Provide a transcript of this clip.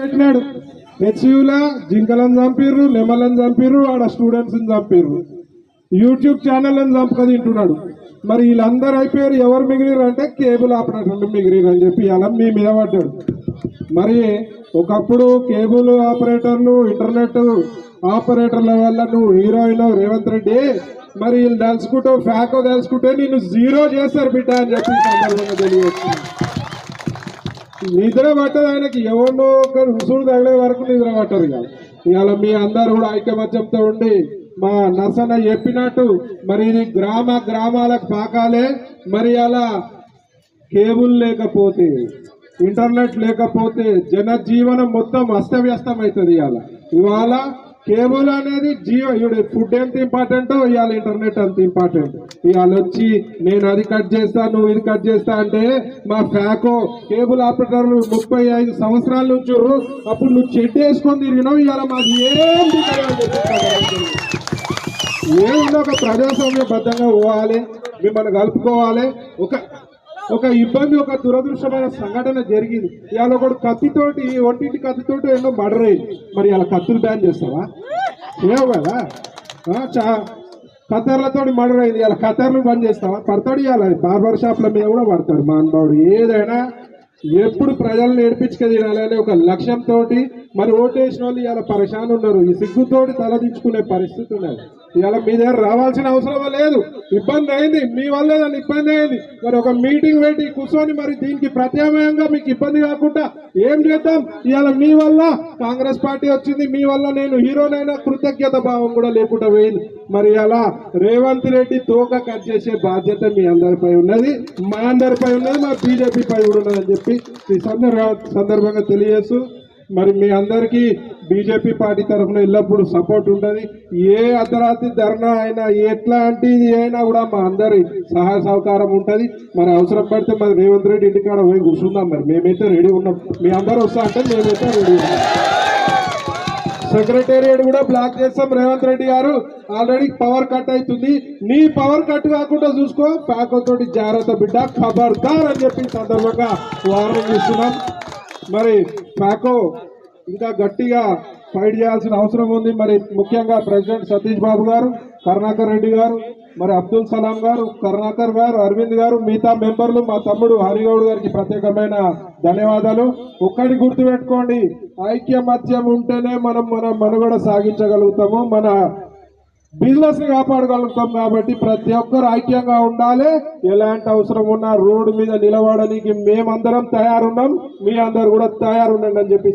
పెట్టినాడు హెచ్యులా జింకలను చంపిర్రు నెమలను చంపిర్రు ఆడ students చంపిర్రు. YouTube channel అని చంపక తింటున్నాడు. మరి వీళ్ళందరూ అయిపోయారు ఎవరు మిగిలిరు అంటే కేబుల్ ఆపరేటర్లు మిగిలిరు అని చెప్పి అలా మీ మీద పడ్డాడు. మరి ఒకప్పుడు కేబుల్ ఆపరేటర్లు ఇంటర్నెట్ ఆపరేటర్ల వల్ల నువ్వు హీరోయిన్ రేవంత్ రెడ్డి. మరి వీళ్ళు తెలుసుకుంటూ ఫ్యాకో తెలుసుకుంటే నిన్ను జీరో చేస్తారు బిడ్డ అని చెప్పి సందర్భంగా తెలియవచ్చు నిద్ర పట్టదు ఆయనకి. ఎవరినో ఒక రుసుడు తగిలే వరకు నిద్ర పట్టదు ఇక. ఇవాళ మీ అందరు కూడా ఐక్యమత్యంతో ఉండి మా నసన చెప్పినట్టు మరి ఇది గ్రామ గ్రామాలకు పాకాలే. మరి అలా కేబుల్ లేకపోతే ఇంటర్నెట్ లేకపోతే జనజీవనం మొత్తం అస్తవ్యస్తం అవుతుంది ఇవాళ. ఇవాళ కేబుల్ అనేది జియో ఇప్పుడు ఫుడ్ ఎంత ఇంపార్టెంట్ ఇవాళ ఇంటర్నెట్ అంత ఇంపార్టెంట్ ఇవాళ వచ్చి నేను అది కట్ చేస్తా నువ్వు ఇది కట్ చేస్తా అంటే మా ఫ్యాకో కేబుల్ ఆపరేటర్లు ముప్పై ఐదు సంవత్సరాల నుంచి అప్పుడు నువ్వు చెడ్డ వేసుకొని తిరిగినావు. ఇవాళ మాది ఏం దిగలేదు అని చెప్పి ఏముందో? ఒక ప్రజాస్వామ్యబద్ధంగా పోవాలి మిమ్మల్ని కలుపుకోవాలి. ఒక ఒక ఇబ్బంది ఒక దురదృష్టమైన సంఘటన జరిగింది. ఇవాళ ఒకడు కత్తితోటి ఒంటింటి కత్తితోటి ఎన్నో మర్డర్ అయింది. మరి ఇలా కత్తులు బ్యాన్ చేస్తావా? లేవు కదా? చా కత్తర్లతో మర్డర్ అయింది. ఇలా కత్తర్లు బంద్ చేస్తావా? పడతాడు ఇవాళ. బార్బర్ షాప్ల మీద కూడా పడతాడు. మానవుడు ఏదైనా ఎప్పుడు ప్రజలను ఏడిపించుక తినాలి అనే ఒక లక్ష్యంతో మరి ఓటేసిన వాళ్ళు ఇవాళ పరేషాన్ ఉన్నారు. ఈ సిగ్గుతోటి తలదించుకునే పరిస్థితి ఉన్నది. ఇవాళ మీ దగ్గర రావాల్సిన అవసరం లేదు. ఇబ్బంది అయింది. మీ వల్ల దాన్ని ఇబ్బంది అయింది. మరి ఒక మీటింగ్ పెట్టి కూర్చొని మరి దీనికి ప్రత్యామ్నాయంగా మీకు ఇబ్బంది కాకుండా ఏం చేద్దాం? ఇవాళ మీ వల్ల కాంగ్రెస్ పార్టీ వచ్చింది. మీ వల్ల నేను హీరోనైనా కృతజ్ఞత భావం కూడా లేకుండా పోయింది. మరి అలా రేవంత్ రెడ్డి తోక కట్ చేసే బాధ్యత మీ అందరిపై ఉన్నది మా అందరిపై ఉన్నది మా బీజేపీపై కూడా ఉన్నదని చెప్పి ఈ సందర్భ సందర్భంగా తెలియజేస్తూ మరి మీ అందరికీ బీజేపీ పార్టీ తరఫున ఎల్లప్పుడూ సపోర్ట్ ఉంటుంది. ఏ అర్ధరాత్రి ధర్నా అయినా ఎట్లాంటిది అయినా కూడా మా అందరి సహాయ సహకారం ఉంటుంది. మరి అవసరం పడితే మరి రేవంత్ రెడ్డి ఇంటికాడ పోయి కూర్చుందాం మరి. మేమైతే రెడీ ఉన్నాం. మీ అందరూ వస్తా అంటే మేమైతే రెడీ ఉన్నాం. సెక్రటేరియట్ కూడా బ్లాక్ చేస్తాం. రేవంత్ రెడ్డి గారు ఆల్రెడీ పవర్ కట్ అవుతుంది నీ పవర్ కట్ కాకుండా చూసుకో. ప్యాకో తోటి జాగ్రత్త బిడ్డ ఖబర్దార్ అని చెప్పి సందర్భంగా వార్నింగ్ ఇస్తున్నాం. మరి ప్యాకో ఇంకా గట్టిగా ఫైట్ చేయాల్సిన అవసరం ఉంది. మరి ముఖ్యంగా ప్రెసిడెంట్ సతీష్ బాబు గారు కరుణాకర్ రెడ్డి గారు మరి అబ్దుల్ సలాం గారు కరుణాకర్ గారు అరవింద్ గారు మిగతా మెంబర్లు మా తమ్ముడు హరిగౌడ్ గారికి ప్రత్యేకమైన ధన్యవాదాలు. ఒక్కటి గుర్తుపెట్టుకోండి ఐక్యమత్యం ఉంటేనే మనం మన మనుగడ సాగించగలుగుతాము. మన బిజినెస్ని కాపాడగలుగుతాం కాబట్టి ప్రతి ఒక్కరు ఐక్యంగా ఉండాలి. ఎలాంటి అవసరం ఉన్నా రోడ్డు మీద నిలబడడానికి మేమందరం తయారున్నాం. మీ అందరు కూడా తయారుండండి అని చెప్పి